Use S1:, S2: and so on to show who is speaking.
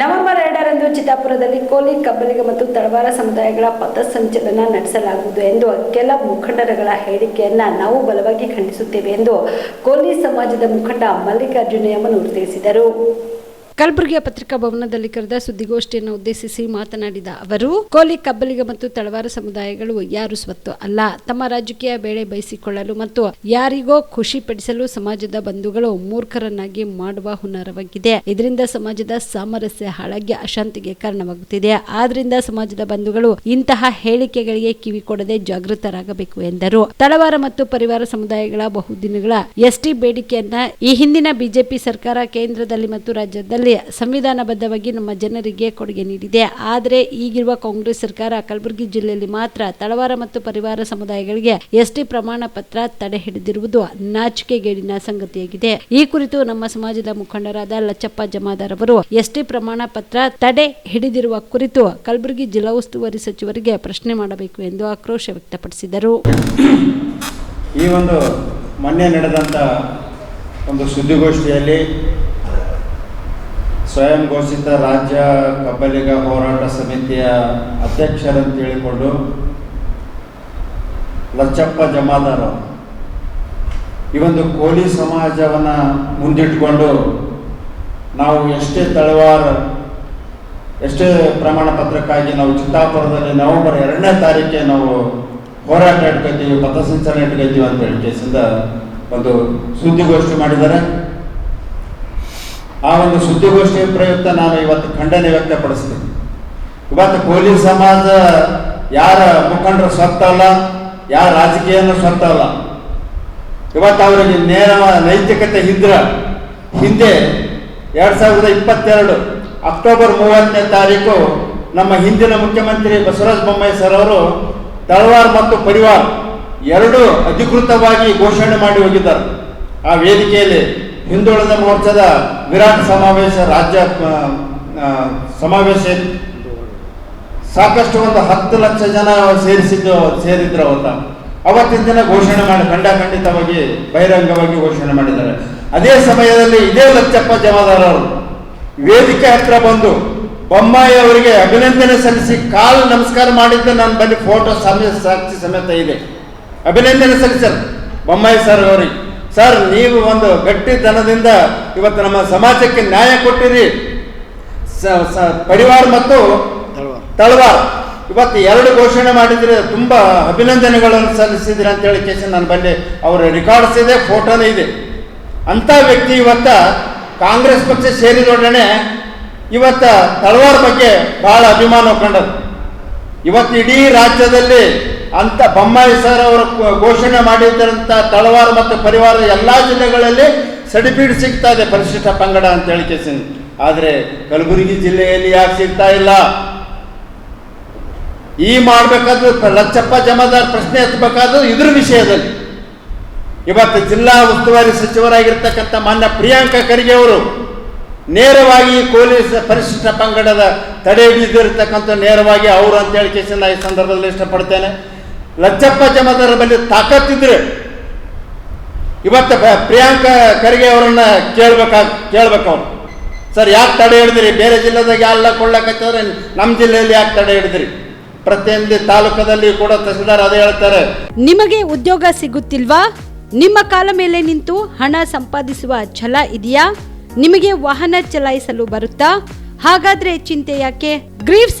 S1: November ಎರಡರಂದು ಚಿತ್ತಾಪುರದಲ್ಲಿ ಕೋಲಿ ಕಬ್ಬಲಿಗ ಮತ್ತು ತಳವಾರ ಸಮುದಾಯಗಳ ಪಥಸಂಚಲನ ನಡೆಸಲಾಗುವುದು ಎಂದು ಕೆಲ ಮುಖಂಡರುಗಳ ಹೇಳಿಕೆಯನ್ನ ನಾವು ಬಲವಾಗಿ ಖಂಡಿಸುತ್ತೇವೆ ಎಂದು ಕೋಲಿ ಸಮಾಜದ ಮುಖಂಡ ಮಲ್ಲಿಕಾರ್ಜುನ ಯಮನೂರು ತಿಳಿಸಿದರು. ಕಲಬುರಗಿಯ ಪತ್ರಿಕಾ ಭವನದಲ್ಲಿ ಕರೆದ ಸುದ್ದಿಗೋಷ್ಠಿಯನ್ನು ಉದ್ದೇಶಿಸಿ ಮಾತನಾಡಿದ ಅವರು, ಕೋಲಿ ಕಬ್ಬಲಿಗ ಮತ್ತು ತಳವಾರ ಸಮುದಾಯಗಳು ಯಾರು ಸ್ವತ್ತು ಅಲ್ಲ, ತಮ್ಮ ರಾಜಕೀಯ ಬೇಳೆ ಬಯಸಿಕೊಳ್ಳಲು ಮತ್ತು ಯಾರಿಗೋ ಖುಷಿ ಪಡಿಸಲು ಸಮಾಜದ ಬಂಧುಗಳು ಮೂರ್ಖರನ್ನಾಗಿ ಮಾಡುವ ಹುನ್ನಾರವಾಗಿದೆ ಇದರಿಂದ ಸಮಾಜದ ಸಾಮರಸ್ಯ ಹಾಳಾಗಿ ಅಶಾಂತಿಗೆ ಕಾರಣವಾಗುತ್ತಿದೆ. ಆದ್ರಿಂದ ಸಮಾಜದ ಬಂಧುಗಳು ಇಂತಹ ಹೇಳಿಕೆಗಳಿಗೆ ಕಿವಿ ಕೊಡದೆ ಜಾಗೃತರಾಗಬೇಕು ಎಂದರು. ತಳವಾರ ಮತ್ತು ಪರಿವಾರ ಸಮುದಾಯಗಳ ಬಹುದಿನಗಳ ಎಸ್ಟಿ ಬೇಡಿಕೆಯನ್ನ ಈ ಹಿಂದಿನ ಬಿಜೆಪಿ ಸರ್ಕಾರ ಕೇಂದ್ರದಲ್ಲಿ ಮತ್ತು ರಾಜ್ಯದಲ್ಲಿ ಸಂವಿಧಾನಬದ್ಧವಾಗಿ ನಮ್ಮ ಜನರಿಗೆ ಕೊಡುಗೆ ನೀಡಿದೆ. ಆದರೆ ಈಗಿರುವ ಕಾಂಗ್ರೆಸ್ ಸರ್ಕಾರ ಕಲಬುರಗಿ ಜಿಲ್ಲೆಯಲ್ಲಿ ಮಾತ್ರ ತಳವಾರ ಮತ್ತು ಪರಿವಾರ ಸಮುದಾಯಗಳಿಗೆ ಎಸ್ಟಿ ಪ್ರಮಾಣ ಪತ್ರ ತಡೆ ಹಿಡಿದಿರುವುದು ನಾಚಿಕೆಗೇಡಿನ ಸಂಗತಿಯಾಗಿದೆ. ಈ ಕುರಿತು ನಮ್ಮ ಸಮಾಜದ ಮುಖಂಡರಾದ ಲಚ್ಚಪ್ಪ ಜಮಾದಾರ್ ಅವರು ಎಸ್ಟಿ ಪ್ರಮಾಣ ಪತ್ರ ತಡೆ ಹಿಡಿದಿರುವ ಕುರಿತು ಕಲಬುರಗಿ ಜಿಲ್ಲಾ ಉಸ್ತುವಾರಿ ಸಚಿವರಿಗೆ ಪ್ರಶ್ನೆ ಮಾಡಬೇಕು ಎಂದು ಆಕ್ರೋಶ ವ್ಯಕ್ತಪಡಿಸಿದರು.
S2: ಈ ಒಂದು ಮೊನ್ನೆ ನಡೆದಂಥ ಒಂದು ಸುದ್ದಿಗೋಷ್ಠಿಯಲ್ಲಿ ಸ್ವಯಂ ಘೋಷಿತ ರಾಜ್ಯ ಕಬ್ಬಲಿಗ ಹೋರಾಟ ಸಮಿತಿಯ ಅಧ್ಯಕ್ಷರಂತ ಹೇಳಿಕೊಂಡು ಲಚ್ಚಪ್ಪ ಜಮಾದಾರ ಈ ಒಂದು ಕೋಲಿ ಸಮಾಜವನ್ನು ಮುಂದಿಟ್ಟುಕೊಂಡು ನಾವು ಎಷ್ಟೇ ತಳವಾರ, ಎಷ್ಟೇ ಪ್ರಮಾಣ ಪತ್ರಕ್ಕಾಗಿ ನಾವು ಚಿತ್ತಾಪುರದಲ್ಲಿ ನವೆಂಬರ್ ಎರಡನೇ ತಾರೀಕೆ ನಾವು ಹೋರಾಟ ಇಟ್ಕೊತೀವಿ, ಪಥಸಂಚಲನ ಇಟ್ಕೊತೀವಿ ಅಂತ ಹೇಳಿ ಕೇಸಿಂದ ಒಂದು ಸುದ್ದಿಗೋಷ್ಠಿ ಮಾಡಿದ್ದಾರೆ. ಆ ಒಂದು ಸುದ್ದಿಗೋಷ್ಠಿಯ ಪ್ರಯುಕ್ತ ನಾನು ಇವತ್ತು ಖಂಡನೆ ವ್ಯಕ್ತಪಡಿಸ್ತೀನಿ ಇವತ್ತು ಕೋಲಿ ಸಮಾಜ ಯಾರ ಮುಖಂಡರು ಸ್ವತ್ತಲ್ಲ ಯಾರ ರಾಜಕೀಯನೂ ಸ್ವತ್ತಲ್ಲ ಇವತ್ತು ಅವರಿಗೆ ನೇರ ನೈತಿಕತೆ ಇದ್ರ ಹಿಂದೆ ಎರಡ್ ಸಾವಿರದ ಇಪ್ಪತ್ತೆರಡು ಅಕ್ಟೋಬರ್ ಮೂವತ್ತನೇ ತಾರೀಕು ನಮ್ಮ ಹಿಂದಿನ ಮುಖ್ಯಮಂತ್ರಿ ಬಸವರಾಜ ಬೊಮ್ಮಾಯಿ ಸರ್ ಅವರು ತಳವಾರ್ ಮತ್ತು ಪರಿವಾರ್ ಎರಡು ಅಧಿಕೃತವಾಗಿ ಘೋಷಣೆ ಮಾಡಿ ಹೋಗಿದ್ದಾರೆ. ಆ ವೇದಿಕೆಯಲ್ಲಿ ಹಿಂದುಳಿದ ಮೋರ್ಚಾದ ವಿರಾಟ್ ಸಮಾವೇಶ, ರಾಜ್ಯ ಸಮಾವೇಶ ಸಾಕಷ್ಟು ಒಂದು ಹತ್ತು ಲಕ್ಷ ಜನ ಸೇರಿಸಿದ್ದು, ಸೇರಿದ್ರು ಅವತ್ತ. ಅವತ್ತಿನ ದಿನ ಘೋಷಣೆ ಮಾಡಿ, ಖಂಡಖಂಡಿತವಾಗಿ ಬಹಿರಂಗವಾಗಿ ಘೋಷಣೆ ಮಾಡಿದ್ದಾರೆ. ಅದೇ ಸಮಯದಲ್ಲಿ ಇದೇ ಲಕ್ಷಪ್ಪ ಜಮಾದಾರರು ವೇದಿಕೆ ಹತ್ರ ಬಂದು ಬೊಮ್ಮಾಯಿ ಅವರಿಗೆ ಅಭಿನಂದನೆ ಸಲ್ಲಿಸಿ ಕಾಲು ನಮಸ್ಕಾರ ಮಾಡಿದ್ದ ನನ್ನ ಬಳಿ ಫೋಟೋ ಸಾಕ್ಷಿ ಸಮೇತ ಇದೆ. ಅಭಿನಂದನೆ ಸಲ್ಲಿಸರು ಬೊಮ್ಮಾಯಿ ಸರ್ ಅವರಿಗೆ. ಸರ್, ನೀವು ಒಂದು ಗಟ್ಟಿತನದಿಂದ ಇವತ್ತು ನಮ್ಮ ಸಮಾಜಕ್ಕೆ ನ್ಯಾಯ ಕೊಟ್ಟಿರಿ. ಪರಿವಾರ ಮತ್ತು ತಳವಾರ್. ಇವತ್ತು ಎರಡು ಘೋಷಣೆ ಮಾಡಿದ್ರೆ ತುಂಬಾ ಅಭಿನಂದನೆಗಳನ್ನು ಸಲ್ಲಿಸಿದ್ರಿ ಅಂತ ಹೇಳಿ ಕೇಸ ನಾನು ಬಳಿ ಅವರ ರೆಕಾರ್ಡ್ಸ್ ಇದೆ, ಫೋಟೋನೇ ಇದೆ. ಅಂತ ವ್ಯಕ್ತಿ ಇವತ್ತ ಕಾಂಗ್ರೆಸ್ ಪಕ್ಷ ಸೇರಿದೊಡನೆ ಇವತ್ತ ತಳವಾರ್ ಬಗ್ಗೆ ಬಹಳ ಅಭಿಮಾನ ಕಂಡದ್ದು ಇವತ್ತು ಇಡೀ ರಾಜ್ಯದಲ್ಲಿ ಅಂತ ಬೊಮ್ಮಾಯಿ ಸರ್ ಅವರು ಘೋಷಣೆ ಮಾಡಿದಂಥ ತಳವಾರ ಮತ್ತು ಪರಿವಾರದ ಎಲ್ಲ ಜಿಲ್ಲೆಗಳಲ್ಲಿ ಸರ್ಟಿಫಿಕೇಟ್ ಸಿಗ್ತಾ ಇದೆ ಪರಿಶಿಷ್ಟ ಪಂಗಡ ಅಂತ ಹೇಳಿ ಕೇಸಿನ ಆದರೆ ಕಲಬುರಗಿ ಜಿಲ್ಲೆಯಲ್ಲಿ ಯಾಕೆ ಸಿಗ್ತಾ ಇಲ್ಲ? ಈ ಮಾಡಬೇಕಾದ್ರೆ ಲಚ್ಚಪ್ಪ ಜಮಾದಾರ್ ಪ್ರಶ್ನೆ ಎತ್ತಬೇಕಾದ್ರೂ ಇದ್ರ ವಿಷಯದಲ್ಲಿ. ಇವತ್ತು ಜಿಲ್ಲಾ ಉಸ್ತುವಾರಿ ಸಚಿವರಾಗಿರ್ತಕ್ಕಂಥ ಮಾನ್ಯ ಪ್ರಿಯಾಂಕ ಖರ್ಗೆ ಅವರು ನೇರವಾಗಿ ಪೊಲೀಸ್ ಪರಿಶಿಷ್ಟ ಪಂಗಡದ ತಡೆ ಹಿಡಿದಿರ್ತಕ್ಕಂಥ ನೇರವಾಗಿ ಅವರು ಅಂತ ಹೇಳಿ ಕೇಸಿನ ಈ ಸಂದರ್ಭದಲ್ಲಿ ಇಷ್ಟಪಡ್ತೇನೆ. ಲಚ್ಚಪ್ಪ ಜಮಾದಾರ ಬಳಿ ತಾಕತ್ತಿದ್ರೆ ಇವತ್ತು ಪ್ರಿಯಾಂಕಾ ಖರ್ಗೆ ಅವರನ್ನ ಕೇಳ್ಬೇಕಾಗ ಕೇಳ್ಬೇಕು ಅವ್ರು ಸರ್, ಯಾಕೆ ತಡೆ ಹಿಡಿದ್ರಿ? ಬೇರೆ ಜಿಲ್ಲೆದಾಗ ಎಲ್ಲ ಕೊಳ್ಳಕತ್ತವ್ರೆ? ನಮ್ಮ ಜಿಲ್ಲೆಯಲ್ಲಿ ಯಾಕೆ ತಡೆ ಹಿಡಿದ್ರಿ? ಪ್ರತಿಯೊಂದು ತಾಲೂಕದಲ್ಲಿ ಕೂಡ ತಹಸೀಲ್ದಾರ್ ಅದೇ ಹೇಳ್ತಾರೆ.
S1: ನಿಮಗೆ ಉದ್ಯೋಗ ಸಿಗುತ್ತಿಲ್ವಾ? ನಿಮ್ಮ ಕಾಲ ಮೇಲೆ ನಿಂತು ಹಣ ಸಂಪಾದಿಸುವ ಛಲ ಇದೆಯಾ? ನಿಮಗೆ ವಾಹನ ಚಲಾಯಿಸಲು ಬರುತ್ತಾ? ಹಾಗಾದ್ರೆ ಚಿಂತೆ ಯಾಕೆ? ಗ್ರೀವ್ಸ್